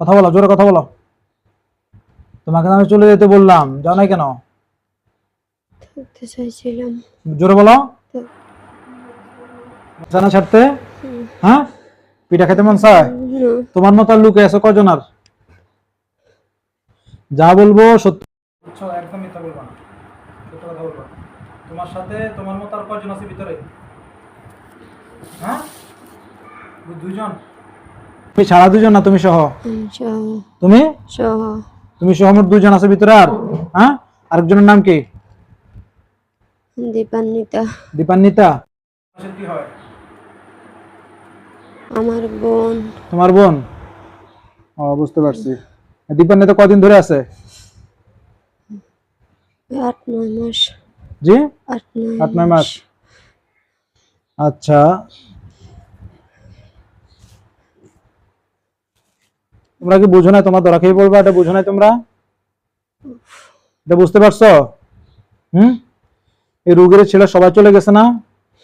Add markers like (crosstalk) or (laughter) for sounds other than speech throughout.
কথা বলো জোরে কথা বলো। তোমাকে আমি চলে যেতে বললাম যাও নাই কেন? থাকতে চাইছিলাম। জোরে বলো। জানা ছাড়তে? হ্যাঁ? পিঠা খেতে মন চায়? তোমার মতো আর লুকে আছে কজন আর যা বলব সত্যি একদম মিথ্যা বলবা না। সত্য কথা বলবা। তোমার সাথে তোমার মতো আর কজন আছে ভিতরে? হ্যাঁ? ওই দুইজন? তুমি ছাড়া দুজন না তুমি সহ? তুমি? তুমি সহ মোট দুজন আছে ভিতরে আর? হ্যাঁ? আরেকজনের নাম কি? দীপান্বিতা। দীপান্বিতা। কি হয় আমার বোন। তোমার বোন? ও বুঝতে পারছি। দীপান্বিতা কদিন ধরে আছে? আট নয় মাস। জি? আট নয় মাস। আচ্ছা। তোমরা কি বুঝো না তোমার খেয়ে পড়বা এটা বুঝো না তোমরা? এটা বুঝতে পারছ? হুম? এই রোগের ছেলে সবাই চলে গেছে না?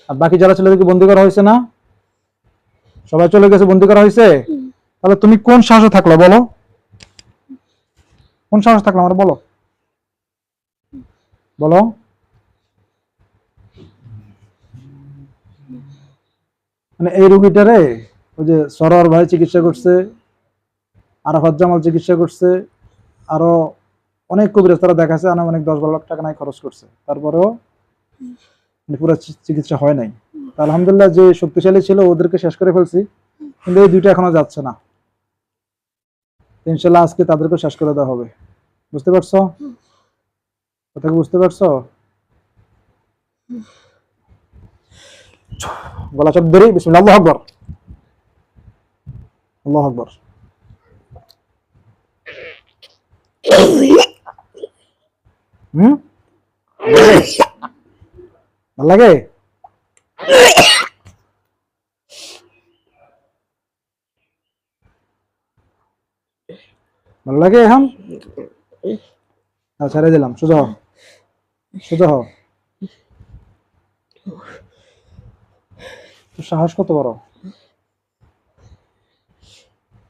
আর বাকি যারা ছেলেদেরকে বন্দি করা হয়েছে না? সবাই চলে গেছে, বন্দি করা হয়েছে? তাহলে তুমি কোন সাহসে থাকল বলো? কোন সাহস থাকল আমার বলো? বলো? মানে এই রুগীটারে ওই যে সরোয়ার ভাই চিকিৎসা করছে আরাফাত জামাল চিকিৎসা করছে, আরও অনেক কবিরাজ তারা দেখাচ্ছে অনেক দশ বারো লাখ টাকা নাই খরচ করছে। তারপরেও মানে পুরো চিকিৎসা হয় নাই। আলহামদুলিল্লাহ যে শক্তিশালী ছিল, ওদেরকে শেষ করে ফেলছি। কিন্তু এই দুইটা এখনও যাচ্ছে না। ইনশাল্লাহ আজকে তাদেরকে শেষ করে দেওয়া হবে। বুঝতে পারছ? কথা বুঝতে পারছ? গলা চাপ ধরি, বিসমিল্লাহ, আল্লাহু আকবার। আল্লাহু আকবার। হুম? ভালো লাগে ভালো লাগে এখন ছেড়ে দিলাম সোজা হও সোজা সাহস কত বড়?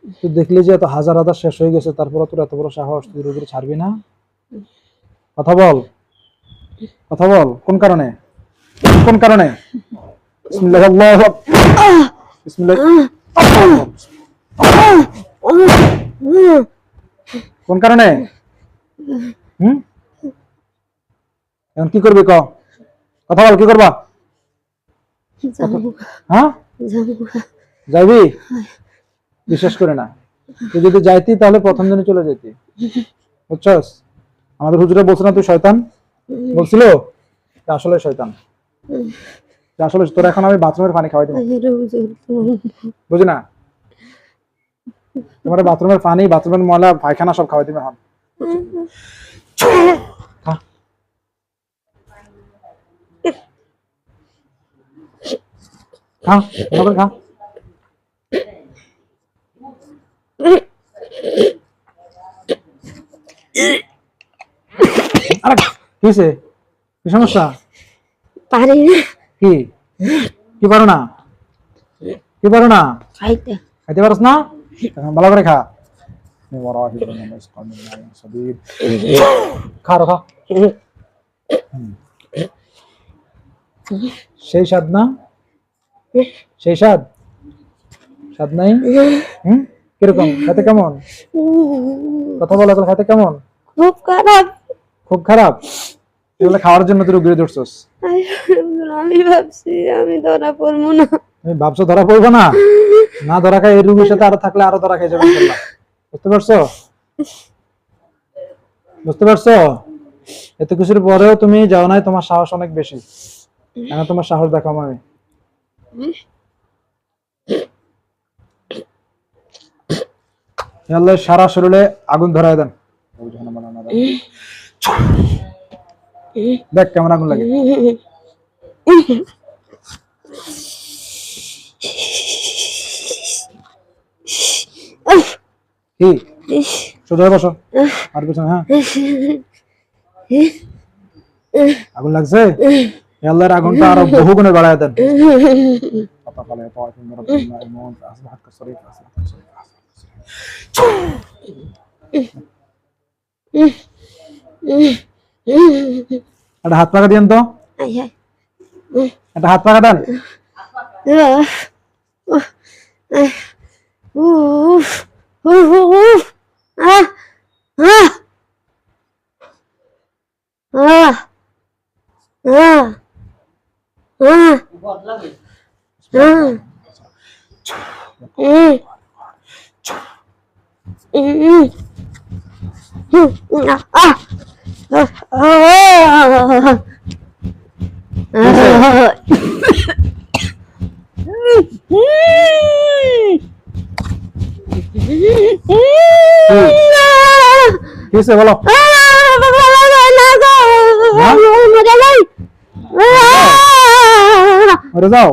তুই দেখলি যে এত হাজার হাজার শেষ হয়ে গেছে তারপরে তোর এত বড় সাহস তুই রোগীর ছাড়বি না? কথা বল। কথা বল। কোন কারণে? কোন কারণে। কোন কারণে? হুম? এখন কি করবি ক? কথা বল কি করবা? হ্যাঁ? যাইবি বিশ্বাস করে না। তুই যদি যাইতি তাহলে প্রথম দিনে চলে যেতি বুঝছস? আমাদের হুজুরে বলছে না তুই শয়তান? বলছিল আসলে শয়তান। আসলে তোর এখন আমি বাথরুমের পানি খাওয়াই দেবো। বুঝি না? তোমার বাথরুমের পানি বাথরুমের ময়লা পায়খানা সব খাওয়াই দিবে এখন। খা। খা। আরে কি সমস্যা? পারি না। কি? কি পারো না? কি পারো না? খাইতে। খাইতে পারস না? ভালো করে খা। খা খা। সেই স্বাদ না? সেই স্বাদ? স্বাদ নাই? হুম? কীরকম? খাইতে কেমন? কথা বলো খাইতে কেমন? খুব খারাপ। খুব খারাপ? এগুলো খাওয়ার জন্য তুই রুগী ধরছস। আমি ভাবছি আমি ধরা পড়ব না। তুমি ভাবছ ধরা পড়ব না? না ধরা খাই এই রুগীর সাথে আরও থাকলে আরও ধরা খাই যাবে বুঝতে পারছ? বুঝতে পারছ? এত কিছুর পরেও তুমি যাও নাই তোমার সাহস অনেক বেশি। কেন তোমার সাহস দেখাম আমি? আল্লাহ সারা শরীরে আগুন ধরায় দেন। দেখ কেমন আগুন লাগে। কি? সোজা বসো। আর পিছনে হ্যাঁ? আগুন লাগছে? আল্লাহর আগুনটা আরও বহু গুণে বাড়ায় দেন। (laughs) একটা হাত পাকা দিয়েন তো আই আই একটা হাত পাকা দেন উফ কি বলো? মরে যাও।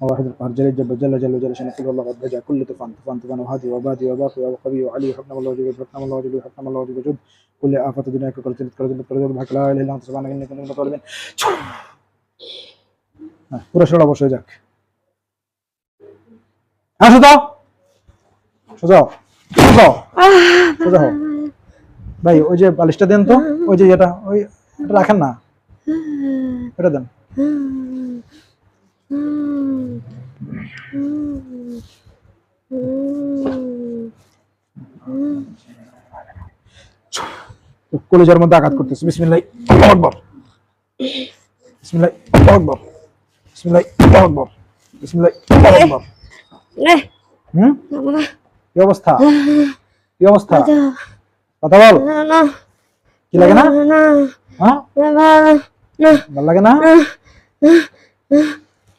واحد القهر جل جل جل جل جل شان كل الله قد بجا كل طوفان طوفان طوفان وهادي وبادي وباقي وقوي وعلي حكم الله وجل حكم الله وجل حكم الله وجل جد كل آفة الدنيا كل تلت كل تلت كل تلت بحق لا إله إلا أنت سبحانك إني كنت من الظالمين হ্যাঁ, পুরো শরীর অবশ হয়ে যাক হ্যাঁ সোজা সোজা সোজা সোজা হও ভাই ওই যে বালিশটা দেন তো ওই যে এটা ওই এটা রাখেন না এটা দেন কলেজের মধ্যে আঘাত করতেছে। বিসমিল্লাহ আল্লাহু আকবার। বিসমিল্লাহ আল্লাহু আকবার। বিসমিল্লাহ আল্লাহু আকবার। বিসমিল্লাহ আল্লাহু হুম? কি অবস্থা? কি অবস্থা? কথা বল কি লাগে না? হ্যাঁ? ভালো লাগে না।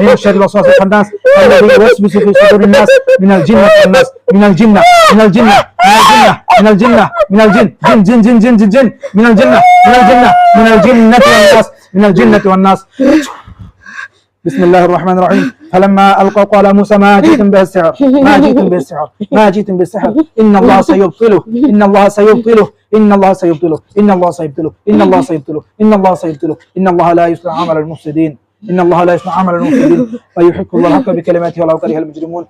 من شر الوسواس الخناس الذي يوسوس في صدور الناس من الجنة. والناس من الجنة. من الجنة. من الجنة. من الجنة. من الجن. جن جن جن جن جن من الجنة. من الجنة. من الجنة والناس. من الجنة والناس. بسم الله الرحمن الرحيم. فلما ألقوا قال موسى ما جئتم به السحر. ما جئتم به السحر. ما جئتم بالسحر إن الله سيبطله. إن الله سيبطله. إن الله سيبطله. إن الله سيبطله. إن الله سيبطله. إن الله سيبطله. إن الله لا يصلح عمل المفسدين. إن الله لا يصلح عمل المفسدين ويحق الله الحق بكلماته ولو كره المجرمون.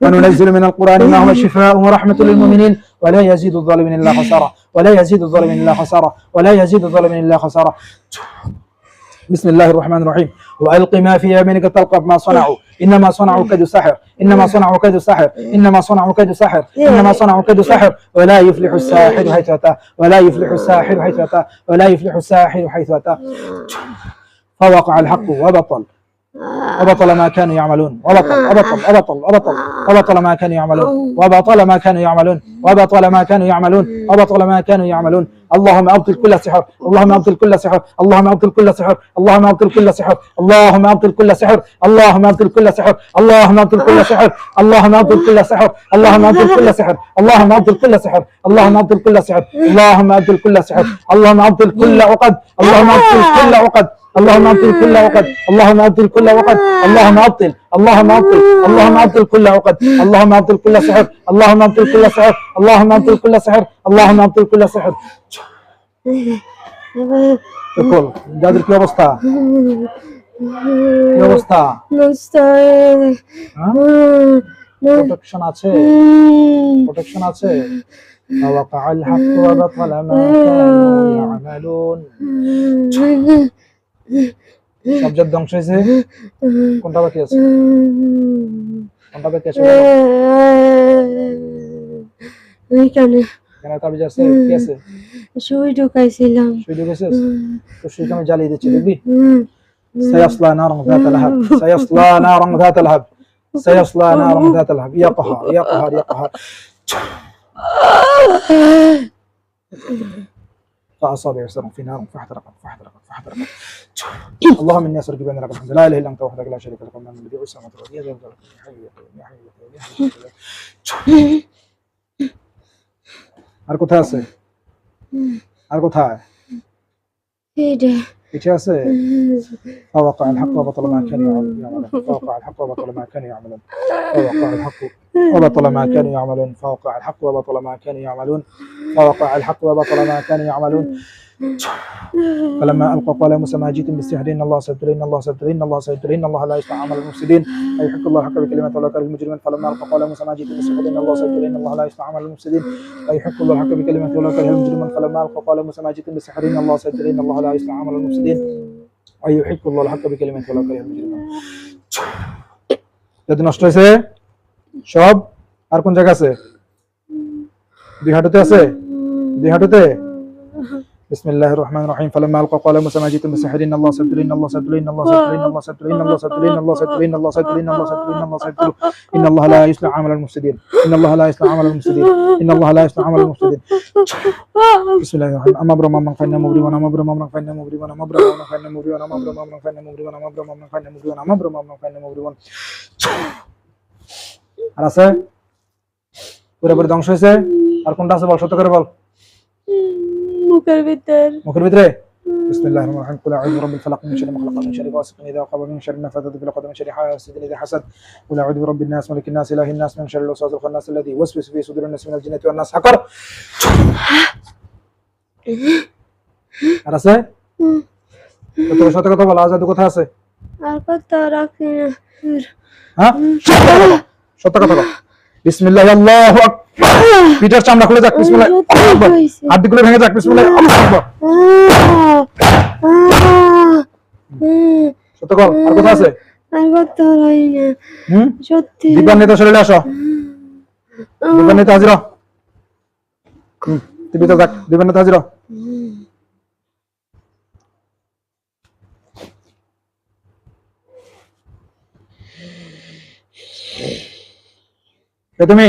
وننزل من القرآن ما هو شفاء ورحمة للمؤمنين. ولا يزيد الظالمين إلا خسارة. ولا يزيد الظالمين إلا خسارة. ولا يزيد الظالمين إلا خسارة. بسم الله الرحمن الرحيم. وألق ما في يمينك تلقف ما صنعوا. إنما صنعوا كيد سحر إنما صنعوا كيد سحر إنما صنعوا كيد سحر إنما صنعوا كيد سحر ولا يفلح الساحر حيث أتى. ولا يفلح الساحر حيث أتى. ولا يفلح الساحر حيث أتى. فوقع الحق وبطل وبطل ما كانوا يعملون وبطل وبطل وبطل وبطل وبطل ما كانوا يعملون وبطل ما كانوا يعملون وبطل ما كانوا يعملون وبطل ما كانوا يعملون اللهم ابطل كل سحر اللهم ابطل كل سحر اللهم ابطل كل سحر اللهم ابطل كل سحر اللهم ابطل كل سحر اللهم ابطل كل سحر اللهم ابطل كل سحر اللهم ابطل كل سحر اللهم ابطل كل سحر اللهم ابطل كل سحر اللهم ابطل كل سحر اللهم ابطل كل سحر اللهم ابطل كل عقد اللهم ابطل كل عقد اللهم ابطل كل عقد اللهم ابطل كل عقد اللهم ابطل اللهم ابطل اللهم ابطل كل عقد اللهم ابطل كل سحر اللهم ابطل كل سحر اللهم ابطل كل سحر اللهم ابطل كل سحر দেখুন যাদের কি অবস্থা কি অবস্থা মুস্তাহিদ হ্যাঁ প্রোটেকশন আছে প্রোটেকশন আছে ووقع الحق وبطل ما كانوا يعملون সবজেক্ট ধ্বংস হয়েছে কোনটা বাকি আছে কোনটা বাকি আছে ওইখানে কেন তাবিজ আছে কি আছে সুই ঢুকাইছিলাম সুই ঢুকেছিস তো সুইকে আমি জ্বালিয়ে দিচ্ছি দেখবি سيصلى نارا ذات لهب سيصلى نارا ذات لهب سيصلى نارا ذات لهب يا قهر يا قهر يا قهر فأصاب يسرا في نار فاحترقت فاحترقت فاحترقت اللهم اني اسالك بان لك الحمد لا اله الا انت وحدك لا شريك لك من بديع السماوات والارض يا ذا الجلال يا حي يا قيوم يا حي يا قيوم يا حي يا قيوم আর কোথায় আছে আর কোথায় إجازة. (laughs) فوقع الحق وبطل ما كانوا (laughs) يعملون فوقع الحق وبطل ما كانوا يعملون. فوقع الحق وبطل ما كانوا يعملون. فوقع الحق وبطل ما كانوا يعملون. فوقع الحق وبطل ما كانوا يعملون. فلما القوا قال موسى ما جئتم بالسحر ان الله سيبتلي ان الله سيبتلي ان الله سيبتلي ان الله لا يصنع عمل المفسدين ويحق الله الحق بكلمات ولو كره المجرمين فلما القوا قال موسى ما جئتم بالسحر ان الله سيبتلي ان الله لا يصنع عمل المفسدين ويحق الله الحق بكلمات ولو كره المجرمون فلما القوا قال موسى ما جئتم بالسحر ان الله سيبتلي ان الله لا يصنع عمل المفسدين ويحق الله الحق بكلمات ولو كره المجرمون যদি নষ্ট হয়েছে সব আর কোন জায়গা আছে দুই হাঁটুতে আছে দুই হাঁটুতে بسم الله الرحمن الرحيم فلما القى قال موسى ما جئتم بسحر ان الله سيبتلي ان الله سيبتلي ان الله سيبتلي ان الله سيبتلي ان الله سيبتلي ان الله سيبتلي ان الله سيبتلي ان الله سيبتلي ان الله سيبتلي ان الله لا يصلح عمل المفسدين ان الله لا يصلح عمل المفسدين ان الله لا يصلح عمل المفسدين بسم الله الرحمن الرحيم اما ابرم من فإن مبرما اما ابرم من فإن مبرما اما ابرم من فإن مبرما اما ابرم من فإن مبرما اما ابرم من فإن مبرما اما ابرم من فإن مبرما আর আছে পুরোপুরি ধ্বংস হয়েছে আর কোনটা আছে বল সত্য করে বল মুখের ভিতর মুখের ভিতরে بسم الله الرحمن الرحيم قل اعوذ برب الفلق من شر ما خلق من شر غاسق اذا وقب من شر النفاثات في العقد من شر حاسد اذا حسد قل اعوذ برب الناس ملك الناس اله الناس من شر الوسواس الخناس الذي يوسوس في صدور الناس من الجنه والناس حقر আর আছে কত সত্য কথা বল আজাদ কোথায় আছে আর কত রাখি না হ্যাঁ সত্য কথা বল। সত্য কথা বল বিসমিল্লাহ আল্লাহু আকবার (sighs) পিটার চামড়া খুলে যাক বিসমিল্লাহ আকবার হাড্ডিগুলো ভেঙে যাক বিসমিল্লাহ সত্য কর আর কোথায় আছে? আর কত রাখি না। সত্যি। দিবান নেতা শরীরে আসো। দিবান নেতা হাজির। হুম টিভিতে যাক দিবান নেতা হাজির তুমি?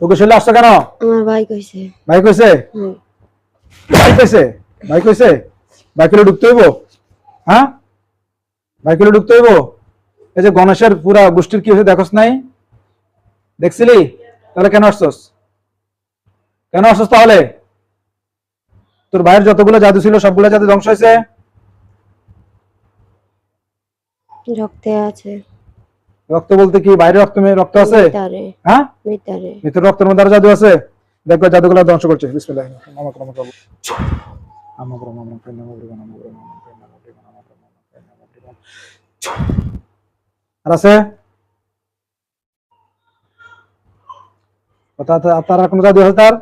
তোকে শরীরে আসছে কেন? আমার ভাই কইছে। ভাই কইছে? ভাই কইছে? ভাই কইছে? ভাই কিলো ঢুকতে হইব? হ্যাঁ? ভাই কিলো ঢুকতে হইব? এই যে গণেশের পুরা গোষ্ঠীর কি হয়েছে দেখোস নাই? দেখছিলি? তাহলে কেন আসছস? কেন আসছস তাহলে? তোর ভাইয়ের যতগুলো জাদু ছিল সবগুলো জাদু ধ্বংস হয়েছে? রক্তে আছে। রক্ত বলতে কি বাইরে রক্ত রক্ত আছে ভিতরে হ্যাঁ রক্তের মধ্যে আরও জাদু আছে দেখো জাদুগুলো ধ্বংস করছে বিসমিল্লাহ আর আছে তার কোনো জাদু আছে তার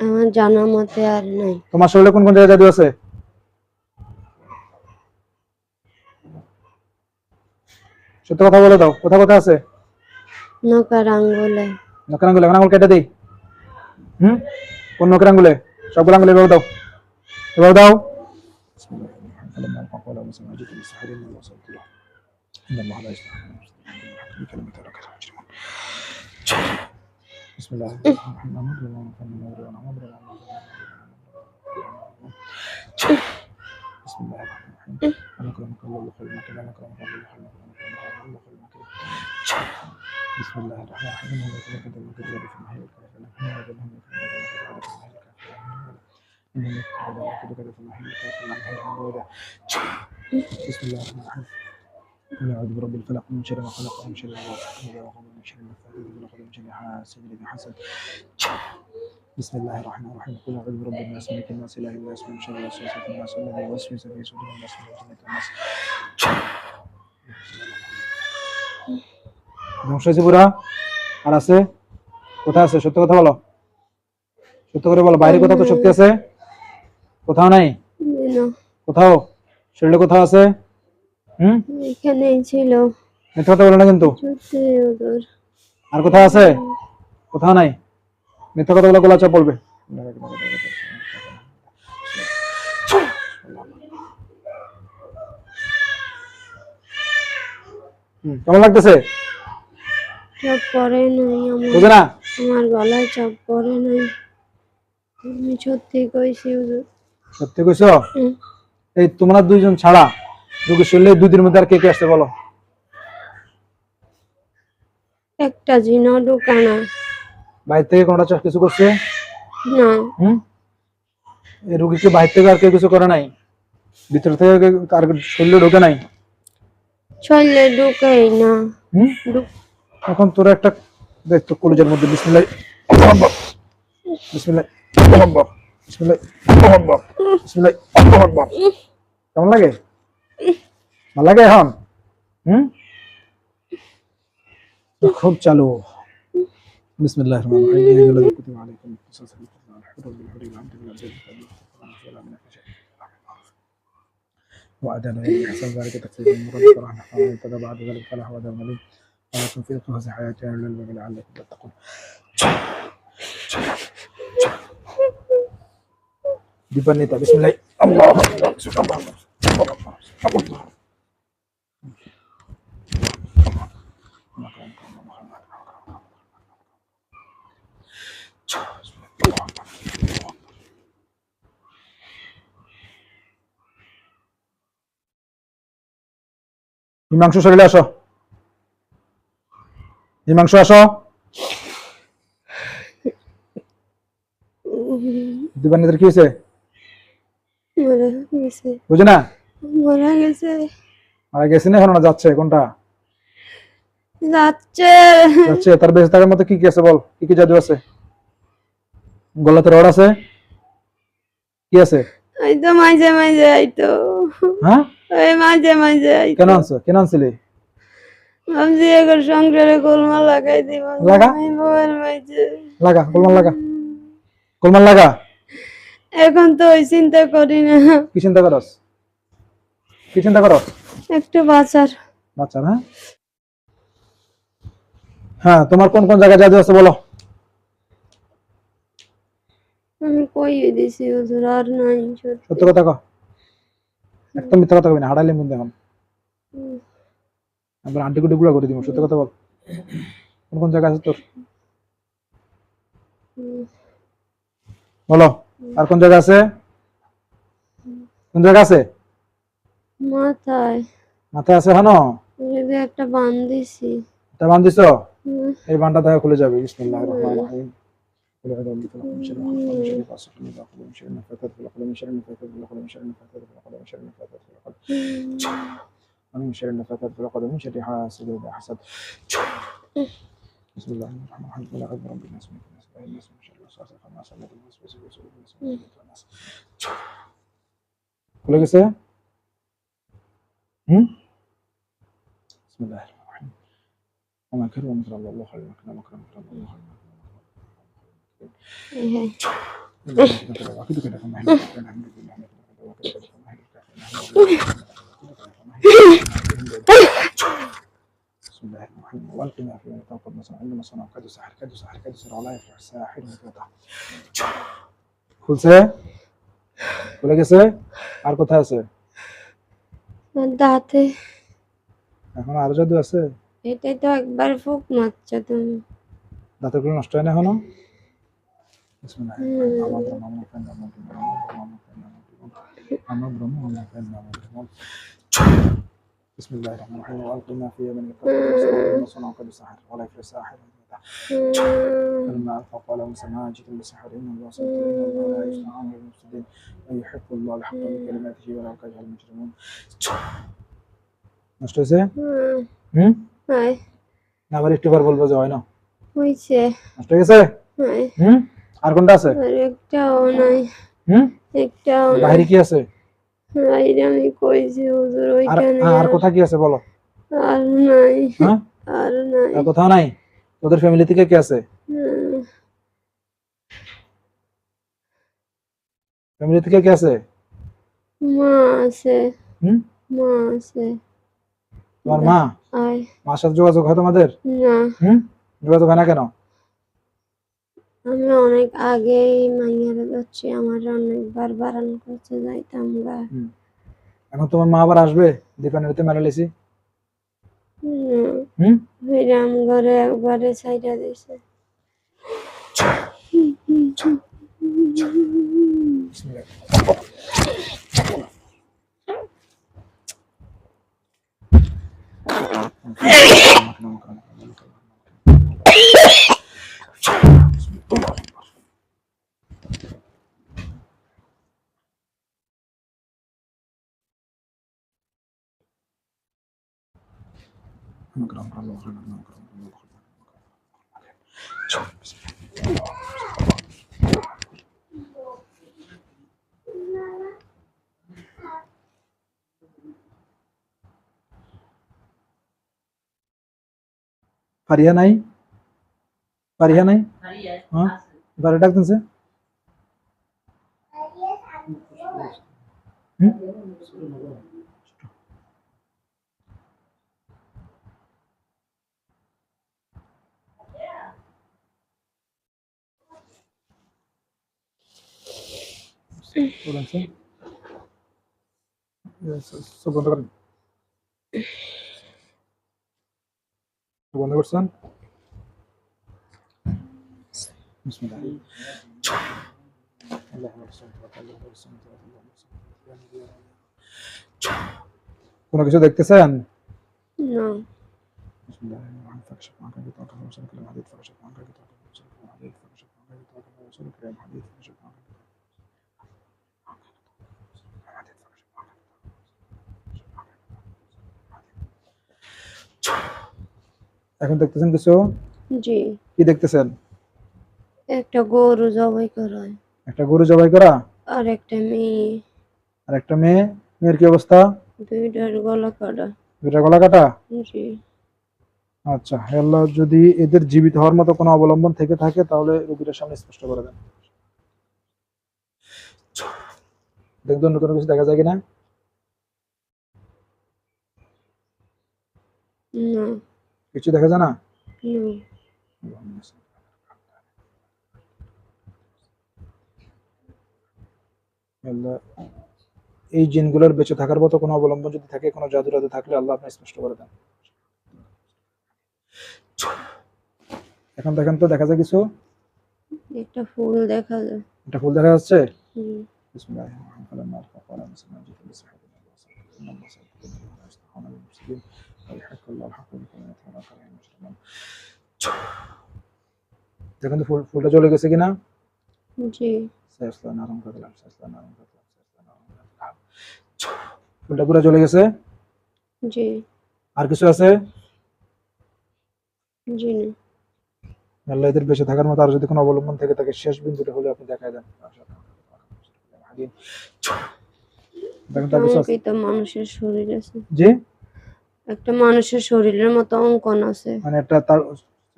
আমার জানা মতে আর নাই তোমার শরীরে কোন কোন জায়গায় জাদু আছে সত্য কথা বলে দাও কোথা কোথা আছে নৌকার আঙ্গুলে নকের আঙ্গুলে এখন আঙ্গুল কেটে দিই হুম কোন নকের আঙ্গুলে সবগুলো আঙ্গুলে এভাবে দাও এভাবে দাও بسم الله الرحمن الرحيم بسم الله الرحمن الرحيم بسم الله الرحمن الرحيم اللهم قد من اللهم قد من بسم الله الرحمن الرحيم قل اعوذ برب الفلق من شر ما خلق من شر ما وقع ومن شر ما خلق شر حاسد اذا حسد بسم الله الرحمن الرحيم قل اعوذ برب الناس ملك الناس اله الناس من شر الوسواس الخناس الذي يوسوس في صدور الناس من جنة الناس ধ্বংস হয়েছে পুরা আর আছে? কোথায় আছে? সত্য কথা বলো। সত্য করে বলো। বাইরে কোথাও তো শক্তি আছে? কোথাও নাই? কোথাও? শরীরে কোথাও আছে? হুম? এখানেই ছিল। মিথ্যা কথা বলো না কিন্তু। আর কোথাও আছে? কোথাও নাই? মিথ্যা কথা বলে গোলা চাপ বলবে কেমন লাগতেছে? চাপ পরে নাই আমার। না? আমার গলায় চাপ পরে নাই। আমি সত্যি কইছি হুজুর সত্যি কইছো? এই তোমরা দুইজন ছাড়া রোগী শরীরে দুই দিনের মধ্যে আর কে কে আসতে বলো? একটা জিনা ঢুকানা বাইরে থেকে কোনটা চাষ কিছু করছে? না। হুম? এই রোগীকে বাইরে থেকে আর কেউ কিছু করে নাই? ভিতর থেকে আর শরীরে ঢোকে নাই? শরীরে ঢুকেই না। হুম? ঢুক- এখন তোর একটা দেখতো কলেজের মধ্যে বিসমিল্লাহ বিসমিল্লাহ বিসমিল্লাহ বিসমিল্লাহ কেমন লাগে ভালো লাগে এখন হুম খুব চালু বিসমিল্লাহ রহমান রহিম এই হলো কুতুব আলাইকুম وأدانا إلى إحسان ذلك تكفير المرد ورحمة ومن ابتدى بعد ذلك فلا هو ذا مليم ولكم في قصص حياتنا للباب لعلكم تتقون ديبانيتا بسم الله الله أكبر بسم الله الله أكبر الله হিমাংশু শরীরে আসো হিমাংশু আসো। দিবানিদের কি হয়েছে? বুঝে না? মারা গেছে। মারা গেছে না এখন না যাচ্ছে কোনটা? যাচ্ছে। যাচ্ছে তার বেঁচে থাকার মতো কি কি আছে বল? কি কি জাদু আছে? গলাতে রড আছে? কি আছে? এই তো মাঝে মাঝে এই তো। হ্যাঁ? ওই মাঝে মাঝে এই তো। কেন আনছো? কেন আনছিলি? ভাবছি এখন সংসারে গোলমাল লাগাই দিব লাগা। গোলমাল লাগা? গোলমাল লাগা? এখন তো ওই চিন্তা করি না। কি চিন্তা করস? কি চিন্তা করস? একটু বাঁচার। বাচ্চা হ্যাঁ? হ্যাঁ তোমার কোন কোন জায়গায় জাদু আছে বলো? আমি কইয়ে দিছি হুজুর আর নাই সত্য। কথা কো একদম মিথ্যা কথা কবি না হারাইলে মধ্যে এখন। একবার আন্টি কুটি গুলা করে দিব সত্য কথা বল। কোন কোন জায়গা আছে তোর। বলো আর কোন জায়গা আছে? কোন জায়গা আছে? মাথায়। মাথায় আছে এখনও? এই যে একটা বান দিছি। তা বান দিছ। এই বানটা দেখা খুলে যাবে বিসমিল্লাহির রহমানির রহিম। ومن شر النفاثات في العقد ومن شر حاسد إذا حسد بسم الله الرحمن الرحيم. ولا عذر رب الناس من الناس ولا الناس من شر الوسواس الخناس الذي يوسوس في صدور الناس من الناس. كله قصة؟ بسم الله الرحمن الرحيم. وما كرم مكر الله الله خير مكر مكر مكر الله خير أكيد كده كمان الحمد لله بسم الله الرحمن الرحيم والقي ما في يمينك وقد مصنع عندما صنع كاد ساحر كاد ساحر كاد ساحر ولا يفلح الساحر مثله খুলছে খুলে গেছে আর কোথায় আছে আর দাঁতে এখন আরো জাদু আছে এটাই তো একবার ফুক মারছো তুমি দাঁতের নষ্ট হয় না এখনো বিসমিল্লাহ হুম। আমার ব্রহ্ম আমার ফ্রেন্ড আমার ব্রহ্ম আমার ব্রহ্ম আমার ফ্রেন্ড আমার ব্রহ্ম আমার ফ্রেন্ড আমার ব্রহ্ম بسم الله الرحمن الرحيم والق ما في يمينك تلقف ما صنع قد سحر ولا يفلح ساحر فلما القى قال موسى ما جئتم بسحر ان الله سيبطل ان الله لا يستعان بالمفسدين ويحق الله الحق بكلماته ولا كره المجرمون নষ্ট হয়েছে হুম হয় আবার একটু বার বলবো যে হয় না হয়েছে নষ্ট হয়ে গেছে হয় হুম আর কোনটা আছে আর একটাও নাই হুম একটাও নাই বাইরে কি আছে বাইরে আমি কইছি হুজুর আর ওইখানে আর আর কোথা কি আছে বলো? আর নাই হ্যাঁ? আর নাই। আর কোথাও নাই? তোদের ফ্যামিলি থেকে কে আছে? ফ্যামিলি থেকে কে আছে? মা আছে। হুম? মা আছে। তোমার মা? আয়। মার সাথে যোগাযোগ হয় তোমাদের? না। হুম? যোগাযোগ হয় না কেন? আমি অনেক আগেই মাইয়ারে যাচ্ছি আমার অনেকবার বারণ করতে যাইতাম গা। এখন তোমার মা আবার আসবে? দীপানিতে মেলালেছি হুম, হুম? বিরাম ঘরে একবারে সাইডা দিছে। ফারিয়া নাই ফারিয়া নাই হ্যাঁ বারে ডাক দিনছে হুম? বলেছে সব বন্ধ করেন সব বন্ধ করছেন বিসমিল্লাহ আল্লাহু আকবার আল্লাহু আকবার কোনো কিছু দেখতে চান এখন দেখতেছেন কিছু? জি। কি দেখতেছেন? একটা গরু জবাই করা। একটা গরু জবাই করা? আর একটা মেয়ে। আর একটা মেয়ে? মেয়ের কি অবস্থা? দুইটার গলা কাটা। দুটা গলা কাটা? জি। আচ্ছা আল্লাহ যদি এদের জীবিত হওয়ার মতো কোনো অবলম্বন থেকে থাকে তাহলে রোগীটার সামনে স্পষ্ট করে দেন। দেখবেন অন্য কোনো কিছু দেখা যায় কিনা? না। কিছু দেখা যায় না না হে আল্লাহ, এই জিনগুলোর বেঁচে থাকার মতো কোনো অবলম্বন যদি থাকে কোনো জাদু রাদু থাকলে আল্লাহ আপনি স্পষ্ট করে দেন এখন দেখেন তো দেখা যায় কিছু একটা ফুল দেখা যায় একটা ফুল দেখা যাচ্ছে দেখেন তো ফুলটা চলে গেছে কিনা জি ফুলটা পুরো চলে গেছে? জি। আর কিছু আছে? জি না। আল্লাহ এদের বেঁচে থাকার মতো আর যদি কোনো অবলম্বন থেকে থাকে শেষ বিন্দুটা হলে আপনি দেখায় দেন। মানুষের শরীর আছে। জি? একটা মানুষের শরীরের মতো অঙ্কন আছে। মানে একটা তার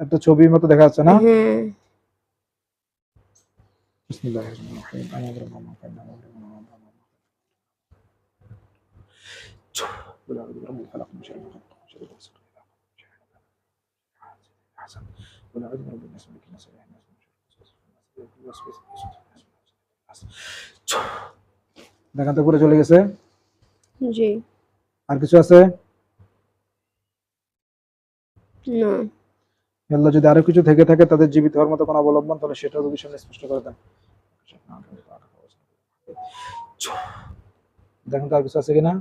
একটা ছবির মতো দেখা যাচ্ছে না? হ্যাঁ। بسم الله الرحمن الرحيم انا اضرب ما كان اضرب ما قل اعوذ برب الفلق من شر ما خلق من شر غاسق اذا وقب من شر حسن قل اعوذ برب الناس ملك الناس اله الناس من شر الوسواس الخناس দেখেন তো পুরো চলে গেছে জি আর কিছু আছে না আল্লাহ যদি আরও কিছু থেকে থাকে তাদের জীবিত হওয়ার মতো কোনো অবলম্বন তাহলে সেটাও রোগীর সামনে স্পষ্ট করে দেন। দেখেন তো আর কিছু আছে কিনা?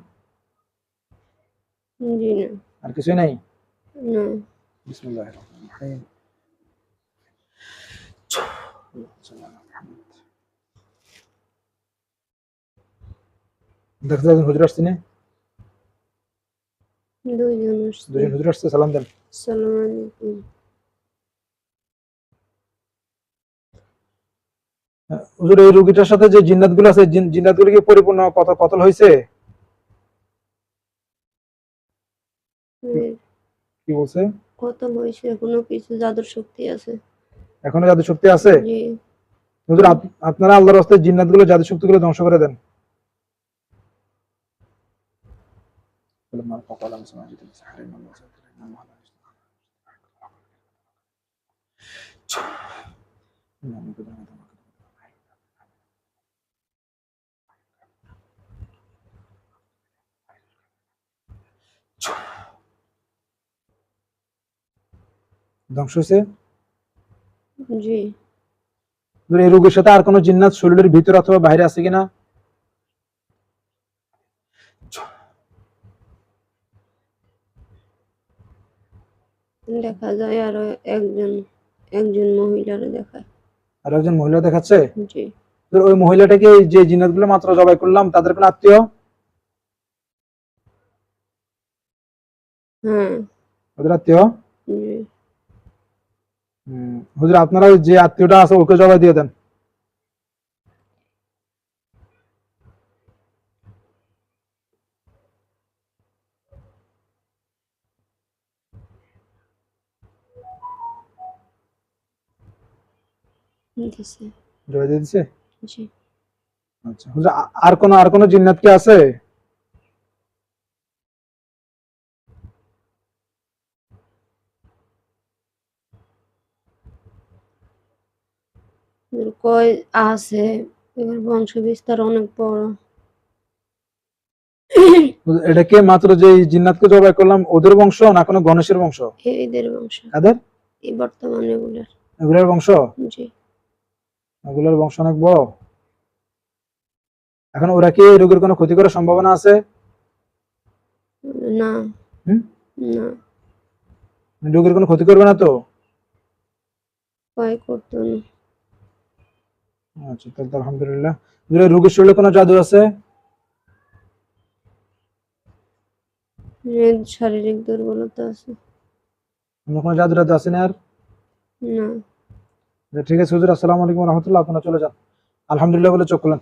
আর কিছুই নাই? বিসমিল্লাহির রহমানির রহিম। দেখতে হুজুর আসছে না? দুইজন দুজন হুজুর আসছে সালাম দেন। সালাম আলাইকুম। হুজুর এই রোগীটার সাথে যে জিন্নাতগুলো আছে জিন্নাতগুলো কি পরিপূর্ণ কতল হয়েছে? কি বলছে? কত হয়েছে এখনও কিছু জাদুর শক্তি আছে। এখনও জাদু শক্তি আছে? জি। হুজুর আপনারা আল্লাহর রাস্তায় জিন্নাতগুলো জাদু শক্তি গুলো ধ্বংস করে দেন। ধ্বংস হয়েছে? জি। এই রোগের সাথে আর কোনো জিন্নাত শরীরের ভিতরে অথবা বাইরে আছে কিনা? দেখা যায় আরও একজন একজন মহিলারও দেখায়। আর একজন মহিলা দেখাচ্ছে? জি। ওই মহিলাটাকে যে জিন্নাতগুলো মাত্র জবাই করলাম তাদের কোনো আত্মীয়? ওদের আত্মীয়? হুজুর আপনারা ওই যে আত্মীয়টা আছে ওকে জবাই দিয়ে দেন। জবাই দিয়ে দিচ্ছে আচ্ছা। হুজুর আর কোন আর কোন জিন্নাত কি আছে? কয় আছে? এর বংশ বিস্তার অনেক বড়। হুজুর, এটা কি মাত্র যে জিন্নাতকে জবাই করলাম? ওদের বংশ না কোনো গণেশের বংশ? এদের বংশ। কাদের? এই বর্তমানে এগুলার। এগুলোর বংশ? জি। এগুলোর বংশ অনেক বড়। এখন ওরা কি রোগের কোনো ক্ষতি করার সম্ভাবনা আছে? না? না। রোগের কোনো ক্ষতি করবে না তো? কয় করতো না। আচ্ছা তাহলে আলহামদুলিল্লাহ। এই রোগীর শরীরে কোনো জাদু আছে? এর শারীরিক দুর্বলতা আছে। অন্য কোনো জাদু টাদু আছে না আর? না। ঠিক আছে হুজুর আসসালামু আলাইকুম রহমতুল্লাহ আপনারা চলে যান। আলহামদুলিল্লাহ বলে চোখ খুলেন।